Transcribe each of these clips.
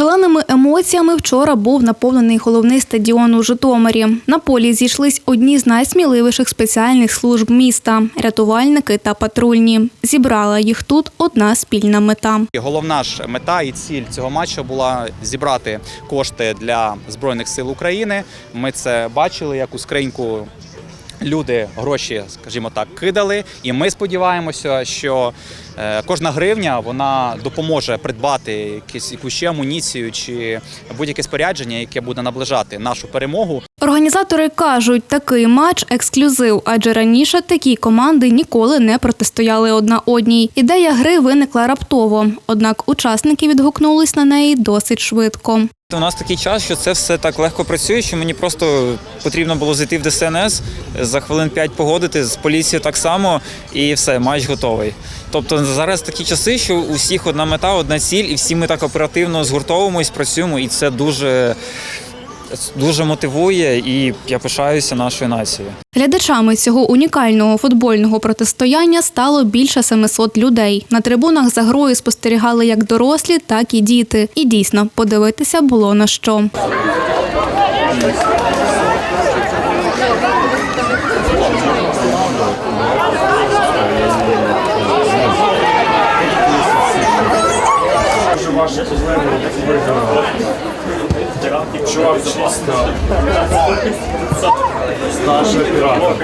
Шаленими емоціями вчора був наповнений головний стадіон у Житомирі. На полі зійшлись одні з найсміливіших спеціальних служб міста рятувальники та патрульні. Зібрала їх тут одна спільна мета. Головна ж мета і ціль цього матчу була зібрати кошти для збройних сил України. Ми це бачили, як у скриньку люди гроші, скажімо так, кидали. І ми сподіваємося, що е, кожна гривня вона допоможе придбати якісь якусь ще амуніцію чи будь-яке спорядження, яке буде наближати нашу перемогу. Організатори кажуть, такий матч ексклюзив, адже раніше такі команди ніколи не протистояли одна одній. Ідея гри виникла раптово, однак учасники відгукнулись на неї досить швидко. У нас такий час, що це все так легко працює, що мені просто потрібно було зайти в ДСНС, за хвилин 5 погодити, з поліцією так само, і все, матч готовий. Тобто зараз такі часи, що у всіх одна мета, одна ціль, і всі ми так оперативно згуртовуємось, працюємо, і це дуже, дуже мотивує, і я пишаюся нашою нацією. Глядачами цього унікального футбольного протистояння стало більше 700 людей. На трибунах за грою спостерігали як дорослі, так і діти. І дійсно подивитися було на що. Старший оператор.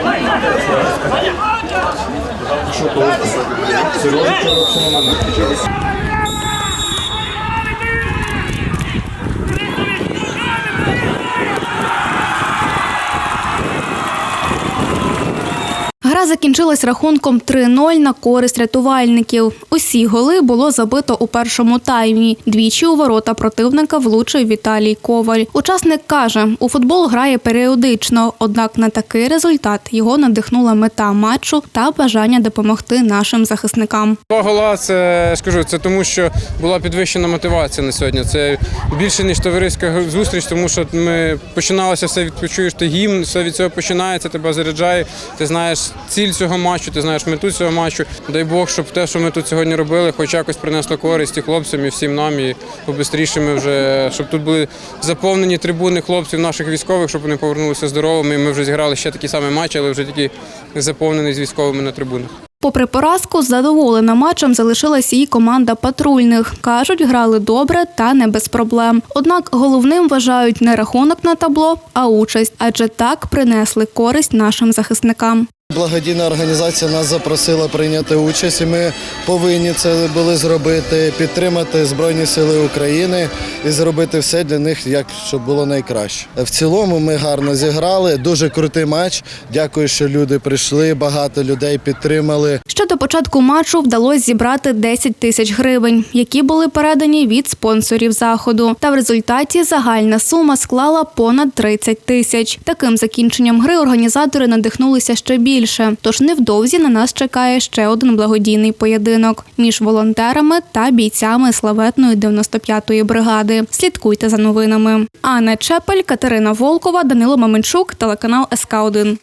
Що коли? Сережа вчора на мене. Гра закінчилась рахунком 3-0 на користь рятувальників. Усі голи було забито у першому таймі. Двічі у ворота противника влучив Віталій Коваль. Учасник каже, у футбол грає періодично, однак на такий результат його надихнула мета матчу та бажання допомогти нашим захисникам. Два гола це скажу, це тому, що була підвищена мотивація на сьогодні. Це більше ніж товариська зустріч, тому що ми починалося все відпочуєш ти гімн, все від цього починається, тебе заряджає. Ти знаєш ціль цього матчу, ти знаєш мету цього матчу. Дай Бог, щоб те, що ми тут сьогодні робили, хоч якось принесло користь і хлопцям, і всім нам, і побистріше ми вже щоб тут були заповнені трибуни хлопців наших військових, щоб вони повернулися здоровими. Ми вже зіграли ще такий самий матч, але вже тільки заповнений з військовими на трибунах. Попри поразку, задоволена матчем залишилась і команда патрульних. Кажуть, грали добре та не без проблем. Однак головним вважають не рахунок на табло, а участь, адже так принесли користь нашим захисникам. Благодійна організація нас запросила прийняти участь, і ми повинні це були зробити, підтримати Збройні Сили України і зробити все для них, як щоб було найкраще. В цілому ми гарно зіграли. Дуже крутий матч. Дякую, що люди прийшли. Багато людей підтримали. Ще до початку матчу вдалося зібрати 10 тисяч гривень, які були передані від спонсорів заходу. Та в результаті загальна сума склала понад 30 тисяч. Таким закінченням гри організатори надихнулися ще більше. Тож невдовзі на нас чекає ще один благодійний поєдинок між волонтерами та бійцями славетної 95-ї бригади. Слідкуйте за новинами. Анна Чепель, Катерина Волкова, Данило Маменчук, телеканал СК 1